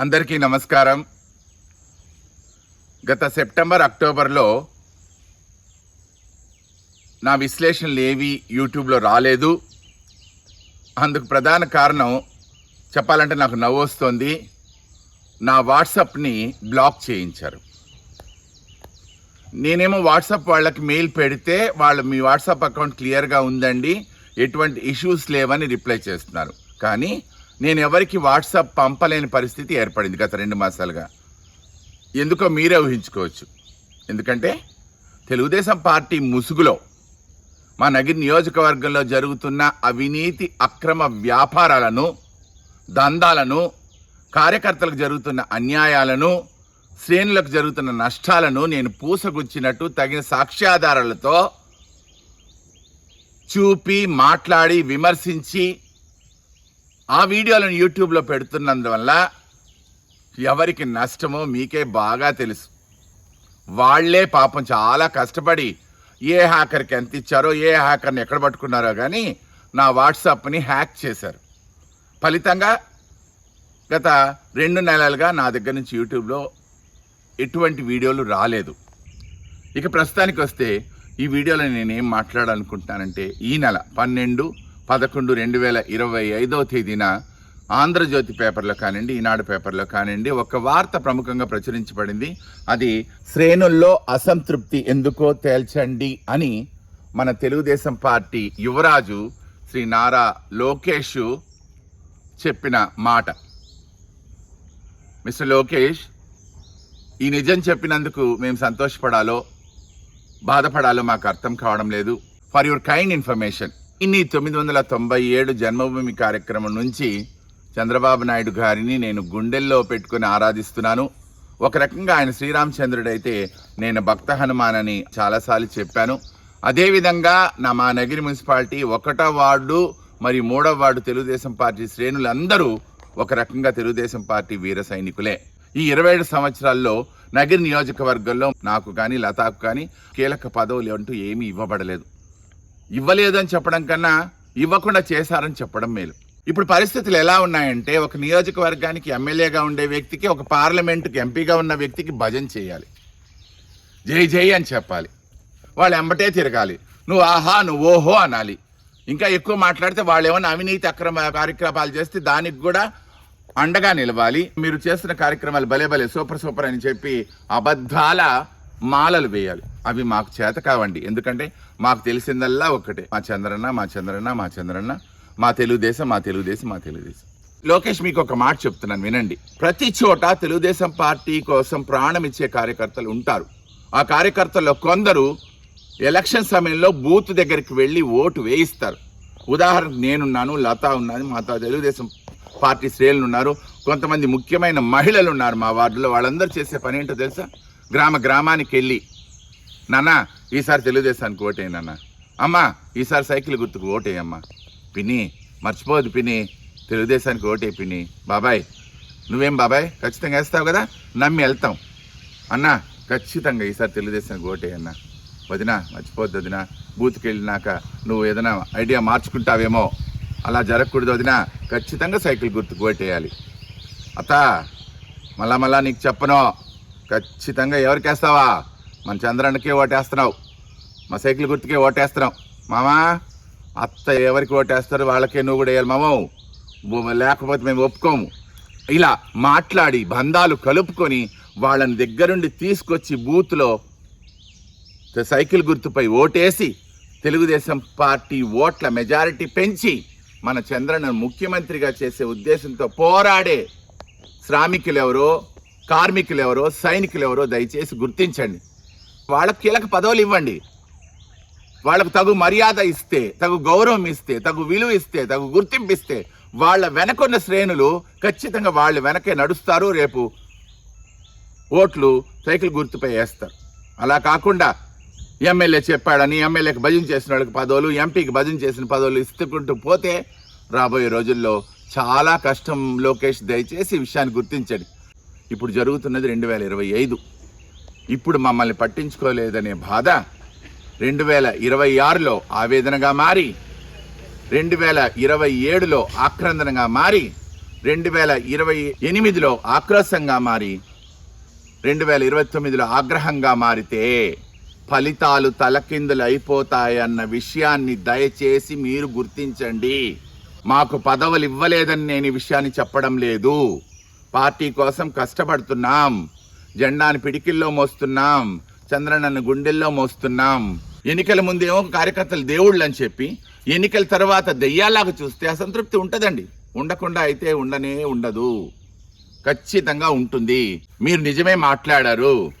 అందరికీ నమస్కారం. గత సెప్టెంబర్ అక్టోబర్లో నా విశ్లేషణలు ఏవి యూట్యూబ్లో రాలేదు. అందుకు ప్రధాన కారణం చెప్పాలంటే నాకు నవ్వు వస్తుంది. నా వాట్సాప్ని బ్లాక్ చేయించారు. నేనేమో వాట్సాప్ వాళ్ళకి మెయిల్ పెడితే వాళ్ళు మీ వాట్సాప్ అకౌంట్ క్లియర్గా ఉందండి. ఎటువంటి ఇష్యూస్ లేవని రిప్లై చేస్తున్నారు. కానీ నేను ఎవరికి వాట్సాప్ పంపలేని పరిస్థితి ఏర్పడింది గత రెండు మాసాలుగా. ఎందుకో మీరే ఊహించుకోవచ్చు. ఎందుకంటే తెలుగుదేశం పార్టీ ముసుగులో మా నగిరి నియోజకవర్గంలో జరుగుతున్న అవినీతి అక్రమ వ్యాపారాలను దందాలను కార్యకర్తలకు జరుగుతున్న అన్యాయాలను శ్రేణులకు జరుగుతున్న నష్టాలను నేను పూసగుచ్చినట్టు తగిన సాక్ష్యాధారాలతో చూపి మాట్లాడి విమర్శించి ఆ వీడియోలను యూట్యూబ్లో పెడుతున్నందువల్ల ఎవరికి నష్టమో మీకే బాగా తెలుసు. వాళ్ళే పాపం చాలా కష్టపడి ఏ హ్యాకర్కి ఎంత ఇచ్చారో ఏ హ్యాకర్ని ఎక్కడ పట్టుకున్నారో కానీ నా వాట్సాప్ని హ్యాక్ చేశారు. ఫలితంగా గత రెండు నెలలుగా నా దగ్గర నుంచి యూట్యూబ్లో ఎటువంటి వీడియోలు రాలేదు. ఇక ప్రస్తుతానికి వస్తే ఈ వీడియోలో నేనేం మాట్లాడాలనుకుంటున్నానంటే ఈ నెల పన్నెండు పదకొండు రెండు వేల ఇరవై ఐదవ తేదీన ఆంధ్రజ్యోతి పేపర్లో కానివ్వండి ఈనాడు పేపర్లో కానివ్వండి ఒక వార్త ప్రముఖంగా ప్రచురించబడింది. అది శ్రేణుల్లో అసంతృప్తి ఎందుకో తేల్చండి అని మన తెలుగుదేశం పార్టీ యువరాజు శ్రీ నారా లోకేష్ చెప్పిన మాట. మిస్టర్ లోకేష్ ఈ నిజం చెప్పినందుకు మేము సంతోషపడాలో బాధపడాలో మాకు అర్థం కావడం లేదు. ఫర్ యువర్ కైండ్ ఇన్ఫర్మేషన్ ఇన్ని తొమ్మిది వందల తొంభై ఏడు జన్మభూమి కార్యక్రమం నుంచి చంద్రబాబు నాయుడు గారిని నేను గుండెల్లో పెట్టుకుని ఆరాధిస్తున్నాను. ఒక రకంగా ఆయన శ్రీరామచంద్రుడైతే నేను భక్త హనుమాన్ అని చాలాసార్లు చెప్పాను. అదేవిధంగా నా మా నగిరి మున్సిపాలిటీ ఒకటో వార్డు మరియు మూడో వార్డు తెలుగుదేశం పార్టీ శ్రేణులందరూ ఒక రకంగా తెలుగుదేశం పార్టీ వీర సైనికులే. ఈ ఇరవై ఏడు సంవత్సరాల్లో నగిరి నియోజకవర్గంలో నాకు కానీ లతాకు కానీ కీలక పదవులు అంటూ ఏమీ ఇవ్వబడలేదు. ఇవ్వలేదని చెప్పడం కన్నా ఇవ్వకుండా చేశారని చెప్పడం మేలు. ఇప్పుడు పరిస్థితులు ఎలా ఉన్నాయంటే ఒక నియోజకవర్గానికి ఎమ్మెల్యేగా ఉండే వ్యక్తికి ఒక పార్లమెంటుకి ఎంపీగా ఉన్న వ్యక్తికి భజన చేయాలి. జై జై అని చెప్పాలి. వాళ్ళు ఎంబటే తిరగాలి. నువ్వు ఆహా నువ్వు ఓహో అనాలి. ఇంకా ఎక్కువ మాట్లాడితే వాళ్ళు ఏమైనా అవినీతి అక్రమ కార్యక్రమాలు చేస్తే దానికి కూడా అండగా నిలవాలి. మీరు చేస్తున్న కార్యక్రమాలు భలే భలే సూపర్ సూపర్ అని చెప్పి అబద్ధాల మాలలు వేయాలి. అవి మాకు చేత కావండి. ఎందుకంటే మాకు తెలిసిందల్లా ఒక్కటే. మా చంద్రన్న మా చంద్రన్న మా చంద్రన్న. మా తెలుగుదేశం మా తెలుగుదేశం మా తెలుగుదేశం. లోకేష్ మీకు ఒక మాట చెప్తున్నాను వినండి. ప్రతి చోట తెలుగుదేశం పార్టీ కోసం ప్రాణం ఇచ్చే కార్యకర్తలు ఉంటారు. ఆ కార్యకర్తల్లో కొందరు ఎలక్షన్ సమయంలో బూత్ దగ్గరికి వెళ్ళి ఓటు వేయిస్తారు. ఉదాహరణకు నేనున్నాను లత ఉన్నది మా తెలుగుదేశం పార్టీ శ్రేణులు ఉన్నారు. కొంతమంది ముఖ్యమైన మహిళలు ఉన్నారు మా వార్డులో. వాళ్ళందరూ చేసే పని ఏంటో తెలుసా? గ్రామ గ్రామానికి వెళ్ళి నాన్న ఈసారి తెలుగుదేశానికి ఓటేయనన్న అమ్మా ఈసారి సైకిల్ గుర్తుకు ఓటేయమ్మా పిన్ని మర్చిపోదు పిన్ని. తెలుగుదేశానికి ఓటే పిన్ని. బాబాయ్ నువ్వేం బాబాయ్? ఖచ్చితంగా వేస్తావు కదా? నమ్మి వెళ్తాం. అన్నా ఖచ్చితంగా ఈసారి తెలుగుదేశానికి ఓటే అన్న. వదినా మర్చిపోద్దు వదినా. బూత్కి వెళ్ళినాక నువ్వు ఏదైనా ఐడియా మార్చుకుంటావేమో. అలా జరగకూడదు వదినా. ఖచ్చితంగా సైకిల్ గుర్తుకు ఓటేయాలి అత్త మళ్ళా మళ్ళా నీకు చెప్పనో. ఖచ్చితంగా ఎవరికేస్తావా? మన చంద్రన్నకే ఓటేస్తున్నావు. మా సైకిల్ గుర్తుకే ఓటేస్తున్నావు. మామా అత్త ఎవరికి ఓటేస్తారు వాళ్ళకే నువ్వు కూడా వేయాలి మామ. లేకపోతే మేము ఒప్పుకోము. ఇలా మాట్లాడి బంధాలు కలుపుకొని వాళ్ళని దగ్గరుండి తీసుకొచ్చి బూత్లో సైకిల్ గుర్తుపై ఓటేసి తెలుగుదేశం పార్టీ ఓట్ల మెజారిటీ పెంచి మన చంద్రన్న ముఖ్యమంత్రిగా చేసే ఉద్దేశంతో పోరాడే శ్రామికులు ఎవరో కార్మికులు ఎవరో సైనికులు ఎవరో దయచేసి గుర్తించండి. వాళ్ళకి కీలక పదవులు ఇవ్వండి. వాళ్ళకు తగు మర్యాద ఇస్తే తగు గౌరవం ఇస్తే తగు విలువ ఇస్తే తగు గుర్తింపు ఇస్తే వాళ్ళ వెనకున్న శ్రేణులు ఖచ్చితంగా వాళ్ళ వెనకే నడుస్తారు. రేపు ఓట్లు సైకిల్ గుర్తుపై వేస్తారు. అలా కాకుండా ఎమ్మెల్యే చెప్పాడని ఎమ్మెల్యేకి భజన చేసిన వాళ్ళకి పదవులు ఎంపీకి భజన చేసిన పదవులు ఇస్తుకుంటూ పోతే రాబోయే రోజుల్లో చాలా కష్టం. లోకేష్ దయచేసి ఈ విషయాన్ని గుర్తించండి. ఇప్పుడు జరుగుతున్నది రెండు వేల ఇరవై ఐదు. ఇప్పుడు మమ్మల్ని పట్టించుకోలేదనే బాధ రెండు వేల ఇరవై ఆరులో ఆవేదనగా మారి రెండు వేల ఇరవై ఏడులో ఆక్రందనగా మారి రెండు వేల ఇరవై ఎనిమిదిలో ఆక్రోశంగా మారి రెండు వేల ఇరవై తొమ్మిదిలో ఆగ్రహంగా మారితే ఫలితాలు తలకిందులు అయిపోతాయన్న విషయాన్ని దయచేసి మీరు గుర్తించండి. మాకు పదవులు ఇవ్వలేదని నేను ఈ విషయాన్ని చెప్పడం లేదు. పార్టీ కోసం కష్టపడుతున్నాం. జెండాని పిడికిల్లో మోస్తున్నాం. చంద్రనన్ను గుండెల్లో మోస్తున్నాం. ఎన్నికల ముందేమో కార్యకర్తలు దేవుళ్ళు అని చెప్పి ఎన్నికల తర్వాత దెయ్యాలాగా చూస్తే అసంతృప్తి ఉంటదండి. ఉండకుండా అయితే ఉండనే ఉండదు. ఖచ్చితంగా ఉంటుంది. మీరు నిజమే మాట్లాడారు.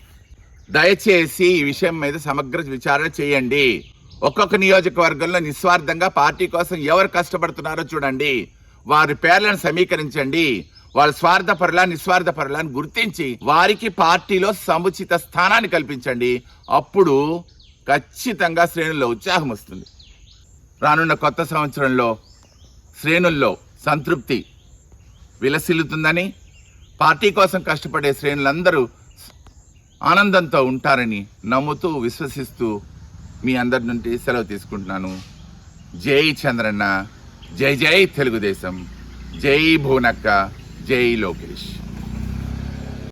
దయచేసి ఈ విషయం మీద సమగ్ర విచారణ చేయండి. ఒక్కొక్క నియోజకవర్గంలో నిస్వార్థంగా పార్టీ కోసం ఎవరు కష్టపడుతున్నారో చూడండి. వారి పేర్లను సమీకరించండి. వాళ్ళ స్వార్థపరులా నిస్వార్థపరులా అని గుర్తించి వారికి పార్టీలో సముచిత స్థానాన్ని కల్పించండి. అప్పుడు ఖచ్చితంగా శ్రేణుల్లో ఉత్సాహం వస్తుంది. రానున్న కొత్త సంవత్సరంలో శ్రేణుల్లో సంతృప్తి విలసిల్లుతుందని పార్టీ కోసం కష్టపడే శ్రేణులందరూ ఆనందంతో ఉంటారని నమ్ముతూ విశ్వసిస్తూ మీ అందరి నుండి సెలవు తీసుకుంటున్నాను. జై చంద్రన్న జై జై తెలుగుదేశం జై భువనక్క. జై లోకేష్